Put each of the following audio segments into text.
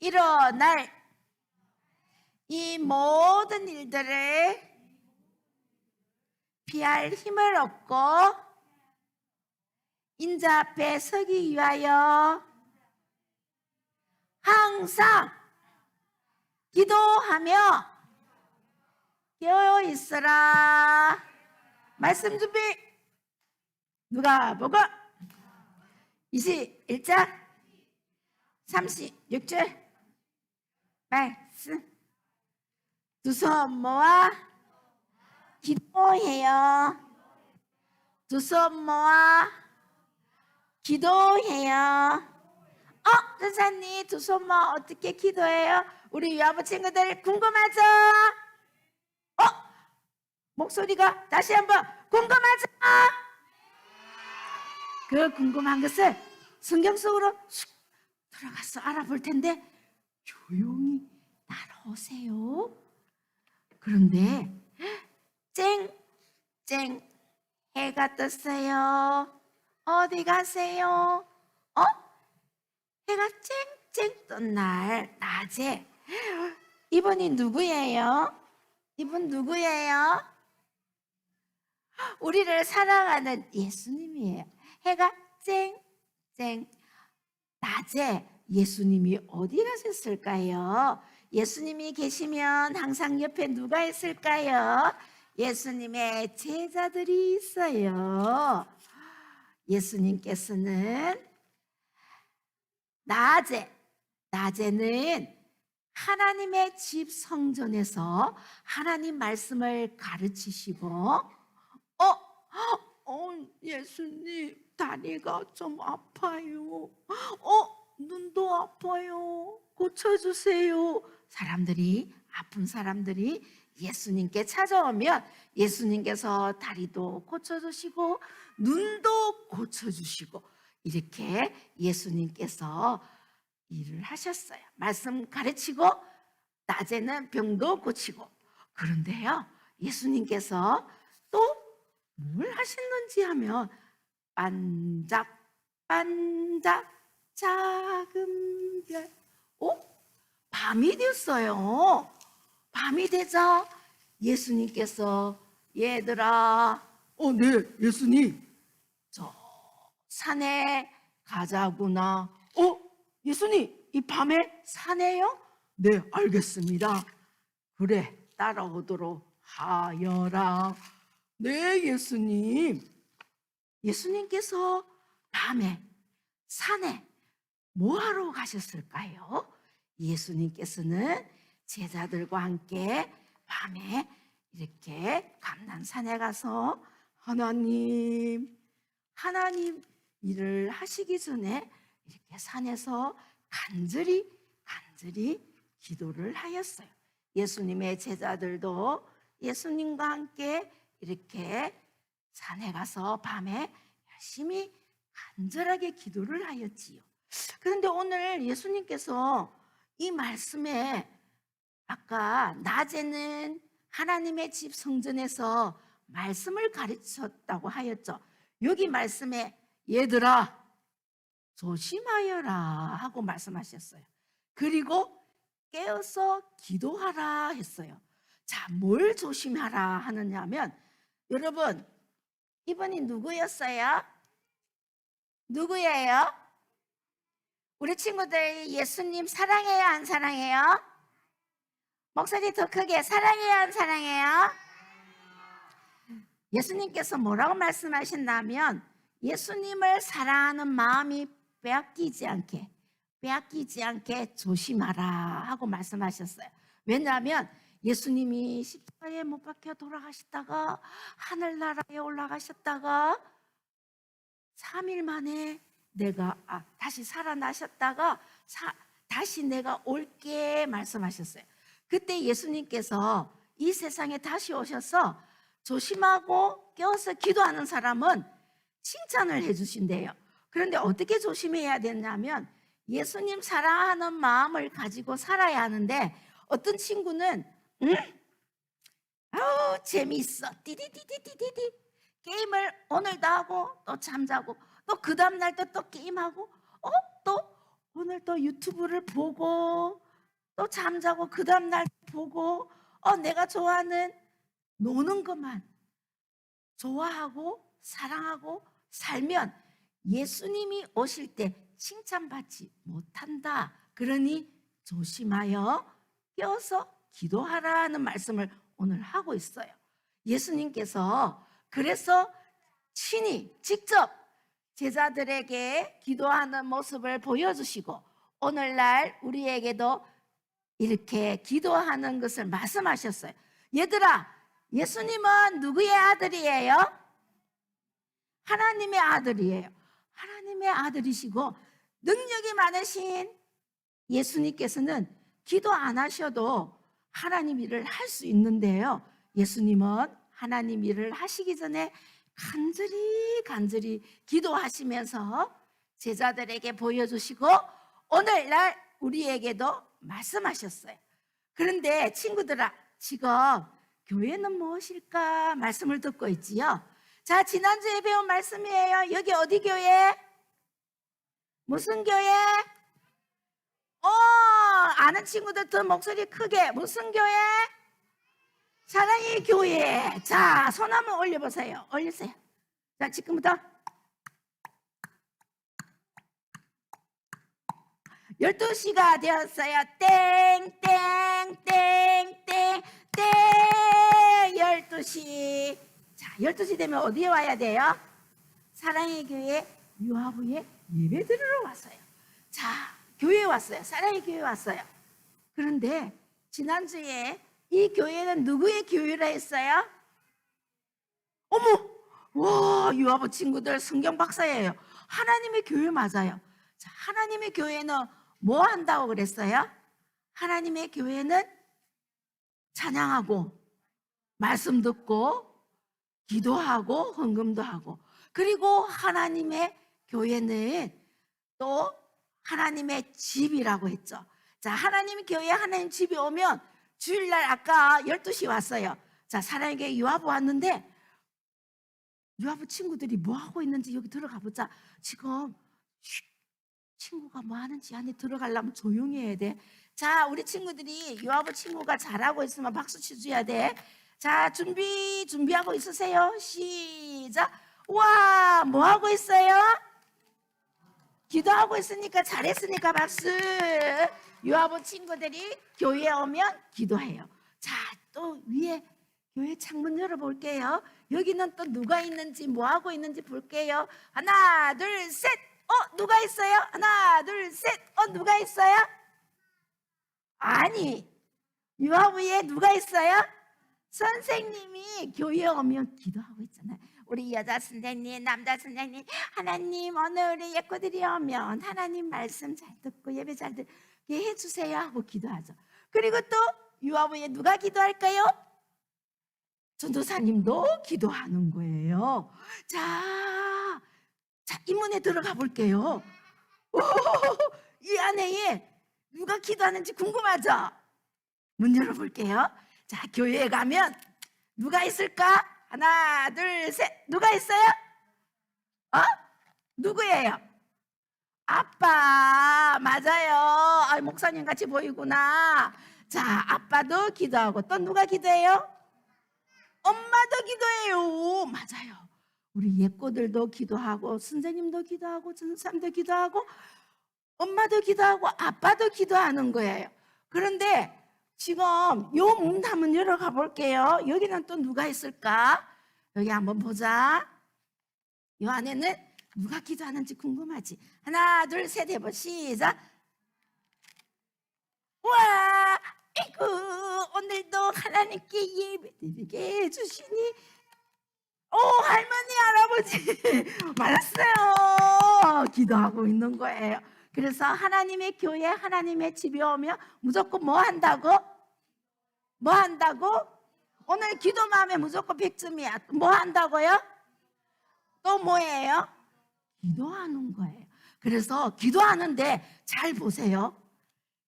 일어날 이 모든 일들을 피할 힘을 얻고 인자 앞에 서기 위하여 항상 기도하며 깨어 있으라. 말씀 준비. 누가 보고 21장 36절 말씀 두 손 모아 기도해요. 두 손 모아 기도해요. 어, 선사님 두 손 모아 어떻게 기도해요? 우리 여부 친구들 궁금하죠? 어, 목소리가 다시 한번 궁금하죠? 그 궁금한 것을 성경 속으로 쑥 들어가서 알아볼 텐데 조용히 따라오세요. 그런데 쨍 쨍 해가 떴어요. 어디 가세요? 어? 해가 쨍쨍 뜬 날 낮에 이분이 누구예요? 이분 누구예요? 우리를 사랑하는 예수님이에요. 해가 쨍쨍 낮에 예수님이 어디 가셨을까요? 예수님이 계시면 항상 옆에 누가 있을까요? 예수님의 제자들이 있어요. 예수님께서는 낮에, 낮에는 하나님의 집 성전에서 하나님 말씀을 가르치시고, 어, 어, 예수님, 다리가 좀 아파요. 어, 눈도 아파요. 고쳐주세요. 사람들이, 아픈 사람들이 예수님께 찾아오면 예수님께서 다리도 고쳐주시고, 눈도 고쳐주시고, 이렇게 예수님께서 일을 하셨어요. 말씀 가르치고, 낮에는 병도 고치고. 그런데요, 예수님께서 또 뭘 하셨는지 하면, 반짝 반짝 작은 별. 어? 밤이 됐어요. 밤이 되자 예수님께서 얘들아, 어, 네, 예수님. 저 산에 가자구나. 어, 예수님, 이 밤에 산에요? 네, 알겠습니다. 그래, 따라오도록 하여라. 네, 예수님. 예수님께서 밤에 산에 뭐 하러 가셨을까요? 예수님께서는 제자들과 함께 밤에 이렇게 감난산에 가서 하나님, 하나님 일을 하시기 전에 이렇게 산에서 간절히 간절히 기도를 하였어요. 예수님의 제자들도 예수님과 함께 이렇게 산에 가서 밤에 열심히 간절하게 기도를 하였지요. 그런데 오늘 예수님께서 이 말씀에 아까 낮에는 하나님의 집 성전에서 말씀을 가르쳤다고 하였죠. 여기 말씀에 얘들아 조심하여라 하고 말씀하셨어요. 그리고 깨어서 기도하라 했어요. 자, 뭘 조심하라 하느냐면 여러분 이분이 누구였어요? 누구예요? 우리 친구들 예수님 사랑해요, 안 사랑해요? 목소리 더 크게 사랑해요, 안 사랑해요? 예수님께서 뭐라고 말씀하셨냐면 예수님을 사랑하는 마음이 빼앗기지 않게 빼앗기지 않게 조심하라 하고 말씀하셨어요. 왜냐하면 예수님이 십자가에 못 박혀 돌아가셨다가 하늘나라에 올라가셨다가 3일 만에 내가 아, 다시 살아나셨다가 사, 다시 내가 올게 말씀하셨어요. 그때 예수님께서 이 세상에 다시 오셔서 조심하고 깨어서 기도하는 사람은 칭찬을 해주신대요. 그런데 어떻게 조심해야 되냐면 예수님 사랑하는 마음을 가지고 살아야 하는데 어떤 친구는 응? 아우 재미있어 띠디디디디디디 게임을 오늘도 하고 또 잠자고 또 그 다음날 또 또 게임하고 어? 또 오늘 또 유튜브를 보고 또 잠자고 그 다음날 보고 어 내가 좋아하는 노는 것만 좋아하고 사랑하고 살면 예수님이 오실 때 칭찬받지 못한다. 그러니 조심하여 껴서 기도하라는 말씀을 오늘 하고 있어요. 예수님께서 그래서 친히 직접 제자들에게 기도하는 모습을 보여주시고 오늘날 우리에게도 이렇게 기도하는 것을 말씀하셨어요. 얘들아, 예수님은 누구의 아들이에요? 하나님의 아들이에요. 하나님의 아들이시고 능력이 많으신 예수님께서는 기도 안 하셔도 하나님 일을 할 수 있는데요. 예수님은 하나님 일을 하시기 전에 간절히 간절히 기도하시면서 제자들에게 보여주시고 오늘날 우리에게도 말씀하셨어요. 그런데 친구들아, 지금 교회는 무엇일까 말씀을 듣고 있지요. 자, 지난주에 배운 말씀이에요. 여기 어디 교회? 무슨 교회? 어, 아는 친구들 더 목소리 크게. 무슨 교회? 사랑의 교회. 자, 손 한번 올려보세요. 올리세요. 자, 지금부터 12시가 되었어요. 땡, 땡, 땡, 땡, 땡. 12시. 자, 12시 되면 어디에 와야 돼요? 사랑의 교회 유아부에 예배 드리러 왔어요. 자, 교회에 왔어요. 사랑의 교회에 왔어요. 그런데 지난주에 이 교회는 누구의 교회라 했어요? 어머! 와, 유아부 친구들 성경 박사예요. 하나님의 교회 맞아요. 자, 하나님의 교회는 뭐 한다고 그랬어요? 하나님의 교회는 찬양하고 말씀 듣고 기도하고 헌금도 하고 그리고 하나님의 교회는 또 하나님의 집이라고 했죠. 자, 하나님 교회 하나님 집이 오면 주일날 아까 12시 왔어요. 자, 교회 유아부 왔는데 유아부 친구들이 뭐 하고 있는지 여기 들어가 보자. 지금 쉿, 친구가 뭐 하는지 안에 들어가려면 조용히 해야 돼. 자, 우리 친구들이 유아부 친구가 잘하고 있으면 박수 쳐줘야 돼. 자, 준비, 준비하고 있으세요. 시작. 와, 뭐 하고 있어요? 기도하고 있으니까 잘했으니까 박수. 유아부 친구들이 교회에 오면 기도해요. 자, 또 위에 교회 창문 열어볼게요. 여기는 또 누가 있는지 뭐 하고 있는지 볼게요. 하나, 둘, 셋. 어, 누가 있어요? 하나, 둘, 셋. 어, 누가 있어요? 아니, 유아부에 누가 있어요? 선생님이 교회에 오면 기도하고 있잖아요. 우리 여자 선생님, 남자 선생님, 하나님 오늘 우리 예꼬들이 오면 하나님 말씀 잘 듣고 예배 잘 듣 게 해주세요 하고 기도하죠. 그리고 또 유아부에 누가 기도할까요? 전도사님도 기도하는 거예요. 자, 자, 이 문에 들어가 볼게요. 오, 이 안에 누가 기도하는지 궁금하죠? 문 열어볼게요. 자, 교회에 가면 누가 있을까? 하나, 둘, 셋. 누가 있어요? 어? 누구예요? 아빠. 맞아요. 아, 목사님 같이 보이구나. 자, 아빠도 기도하고 또 누가 기도해요? 엄마도 기도해요. 맞아요. 우리 예꼬들도 기도하고 선생님도 기도하고 전사님도 기도하고 엄마도 기도하고 아빠도 기도하는 거예요. 그런데 지금 요 문 한번 열어가 볼게요. 여기는 또 누가 있을까? 여기 한번 보자. 요 안에는 누가 기도하는지 궁금하지? 하나, 둘, 셋 해보 시작. 와, 이고 오늘도 하나님께 예배드리게 해주시니. 오 할머니 할아버지 말았어요. 기도하고 있는 거예요. 그래서 하나님의 교회 하나님의 집에 오면 무조건 뭐 한다고? 뭐 한다고? 오늘 기도 마음에 무조건 100점이야. 뭐 한다고요? 또 뭐예요 기도하는 거예요 그래서 기도하는데 잘 보세요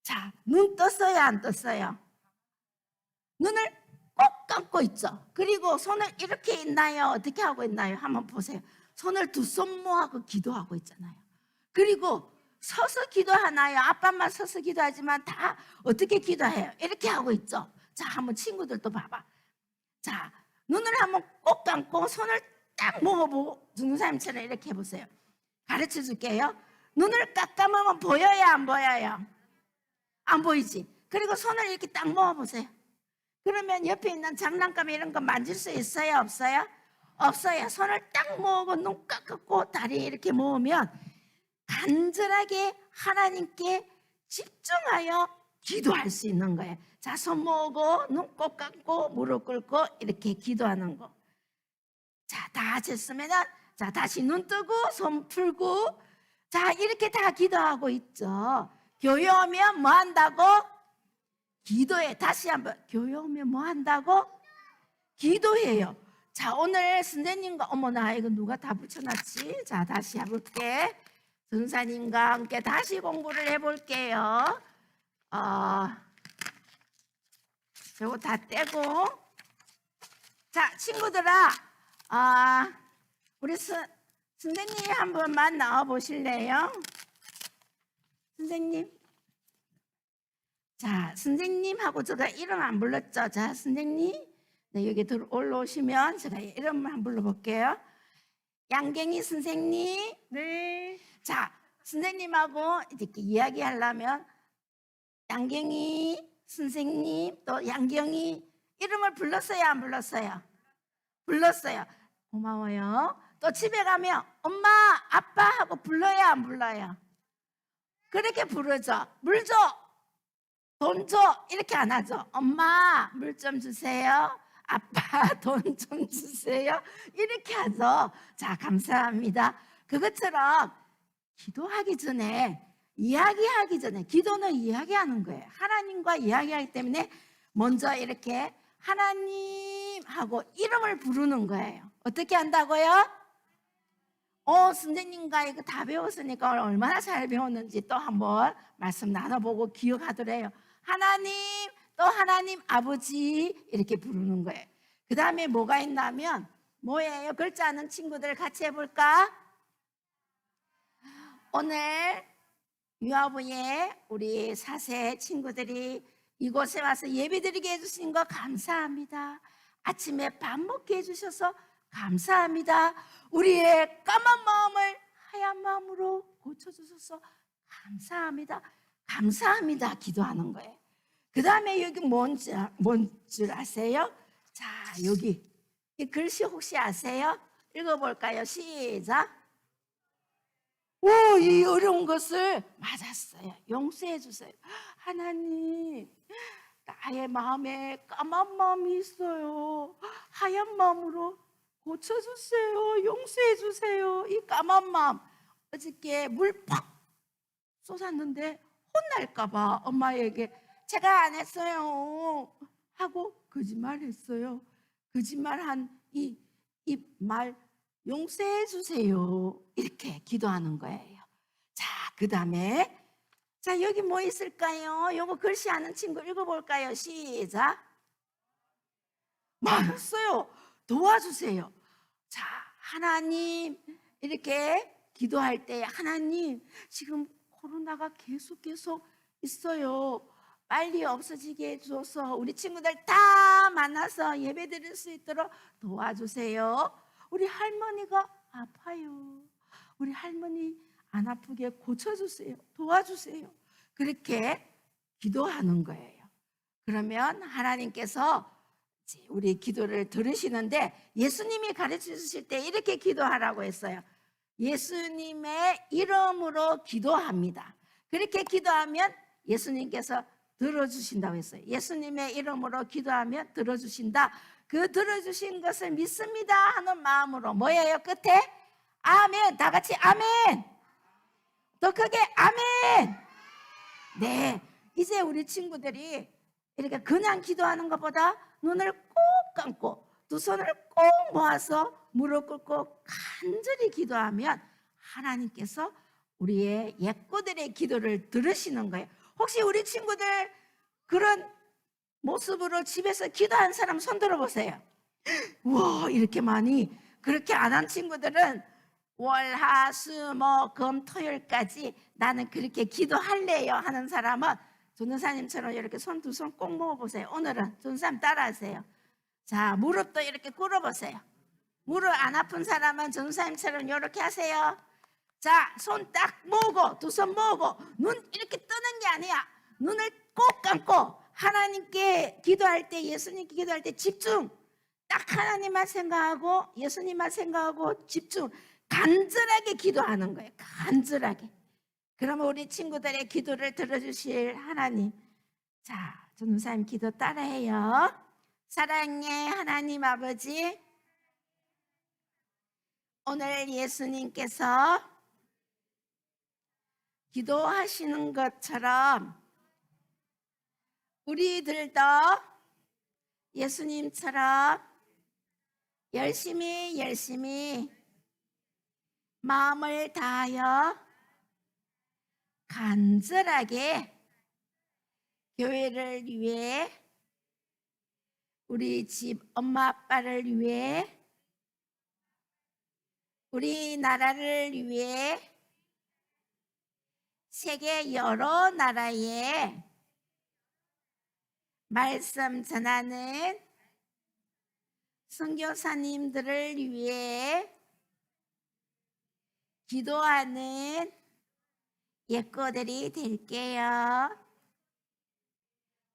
자, 눈 떴어요, 안 떴어요? 눈을 꼭 감고 있죠. 그리고 손을 이렇게 있나요? 어떻게 하고 있나요? 한번 보세요. 손을 두 손 모아고 기도하고 있잖아요. 그리고 서서 기도하나요? 아빠만 서서 기도하지만 다 어떻게 기도해요? 이렇게 하고 있죠. 자, 한번 친구들도 봐봐. 자, 눈을 한번 꼭 감고 손을 딱 모아보고 중사님처럼 이렇게 해보세요. 가르쳐 줄게요. 눈을 딱 감으면 보여요? 안 보여요? 안 보이지? 그리고 손을 이렇게 딱 모아보세요. 그러면 옆에 있는 장난감 이런 거 만질 수 있어요? 없어요? 없어요. 손을 딱 모으고 눈 깎고 다리 이렇게 모으면 간절하게 하나님께 집중하여 기도할 수 있는 거예요. 자, 손 모으고 눈 꼭 감고 무릎 꿇고 이렇게 기도하는 거. 자, 다 하셨으면은 자, 다시 눈 뜨고 손 풀고 자, 이렇게 다 기도하고 있죠. 교회 오면 뭐 한다고? 기도해. 다시 한번 교회 오면 뭐 한다고? 기도해요. 자, 오늘 선생님과 어머나 이거 누가 다 붙여놨지? 자, 다시 해볼게. 선사님과 함께 다시 공부를 해볼게요. 어, 저거 다 떼고. 자, 친구들아, 아, 우리 선, 선생님 한 번만 나와 보실래요? 선생님. 자, 선생님하고 제가 이름 안 불렀죠? 자, 선생님. 네, 여기 들 올라오시면 제가 이름을 한 불러볼게요. 양갱이 선생님. 네. 자, 선생님하고 이렇게 이야기하려면 양경이 선생님 또 양경이 이름을 불렀어요, 안 불렀어요? 불렀어요. 고마워요. 또 집에 가면 엄마, 아빠 하고 불러요, 안 불러요? 그렇게 부르죠. 물 줘, 돈 줘, 이렇게 안 하죠. 엄마, 물 좀 주세요. 아빠, 돈 좀 주세요. 이렇게 하죠. 자, 감사합니다. 그것처럼 기도하기 전에 이야기하기 전에 기도는 이야기하는 거예요. 하나님과 이야기하기 때문에 먼저 이렇게 하나님 하고 이름을 부르는 거예요. 어떻게 한다고요? 어, 선생님과 이거 다 배웠으니까 얼마나 잘 배웠는지 또 한번 말씀 나눠보고 기억하더래요. 하나님, 또 하나님 아버지 이렇게 부르는 거예요. 그 다음에 뭐가 있냐면 뭐예요? 글자 아는 친구들 같이 해볼까? 오늘 유아부에 우리 사세 친구들이 이곳에 와서 예배 드리게 해주신 거 감사합니다. 아침에 밥 먹게 해주셔서 감사합니다. 우리의 까만 마음을 하얀 마음으로 고쳐주셔서 감사합니다. 감사합니다. 기도하는 거예요. 그 다음에 여기 뭔지, 뭔줄 아세요? 자, 여기. 이 글씨 혹시 아세요? 읽어볼까요? 시작. 오, 이 어려운 것을 맞았어요. 용서해 주세요. 하나님, 나의 마음에 까만 마음이 있어요. 하얀 마음으로 고쳐주세요. 용서해 주세요. 이 까만 마음. 어저께 물 팍 쏟았는데 혼날까봐 엄마에게 제가 안 했어요. 하고 거짓말 했어요. 거짓말한 이 이 말 용서해 주세요. 이렇게 기도하는 거예요. 자, 그 다음에 자 여기 뭐 있을까요? 요거 글씨 아는 친구 읽어볼까요? 시작. 많았어요. 도와주세요. 자, 하나님 이렇게 기도할 때 하나님 지금 코로나가 계속 계속 있어요. 빨리 없어지게 해줘서 우리 친구들 다 만나서 예배 드릴 수 있도록 도와주세요. 우리 할머니가 아파요. 우리 할머니 안 아프게 고쳐주세요. 도와주세요. 그렇게 기도하는 거예요. 그러면 하나님께서 우리 기도를 들으시는데 예수님이 가르쳐 주실 때 이렇게 기도하라고 했어요. 예수님의 이름으로 기도합니다. 그렇게 기도하면 예수님께서 들어주신다고 했어요. 예수님의 이름으로 기도하면 들어주신다. 그 들어주신 것을 믿습니다 하는 마음으로 뭐예요? 끝에 아멘. 다 같이 아멘. 더 크게 아멘. 네. 이제 우리 친구들이 이렇게 그냥 기도하는 것보다 눈을 꼭 감고 두 손을 꼭 모아서 무릎 꿇고 간절히 기도하면 하나님께서 우리의 예꼬들의 기도를 들으시는 거예요. 혹시 우리 친구들 그런 모습으로 집에서 기도한 사람 손 들어보세요. 와 이렇게 많이 그렇게 안 한 친구들은 월화수목 금 토요일까지 나는 그렇게 기도할래요 하는 사람은 전도사님처럼 이렇게 손 두 손 꼭 모아보세요. 오늘은 전도사님 따라하세요. 자 무릎도 이렇게 꿇어보세요. 무릎 안 아픈 사람은 전도사님처럼 이렇게 하세요. 자, 손 딱 모으고 두 손 모으고 눈 이렇게 뜨는 게 아니야. 눈을 꼭 감고 하나님께 기도할 때 예수님께 기도할 때 집중. 딱 하나님만 생각하고 예수님만 생각하고 집중. 간절하게 기도하는 거예요. 간절하게. 그러면 우리 친구들의 기도를 들어주실 하나님. 자, 전우사님 기도 따라해요. 사랑해 하나님 아버지. 오늘 예수님께서 기도하시는 것처럼 우리들도 예수님처럼 열심히 열심히 마음을 다하여 간절하게 교회를 위해 우리 집 엄마 아빠를 위해 우리 나라를 위해 세계 여러 나라에 말씀 전하는 선교사님들을 위해 기도하는 예꼬들이 될게요.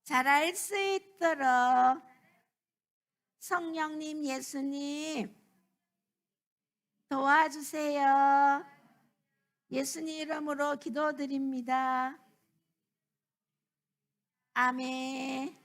잘할 수 있도록 성령님 예수님 도와주세요. 예수님 이름으로 기도드립니다. 아멘.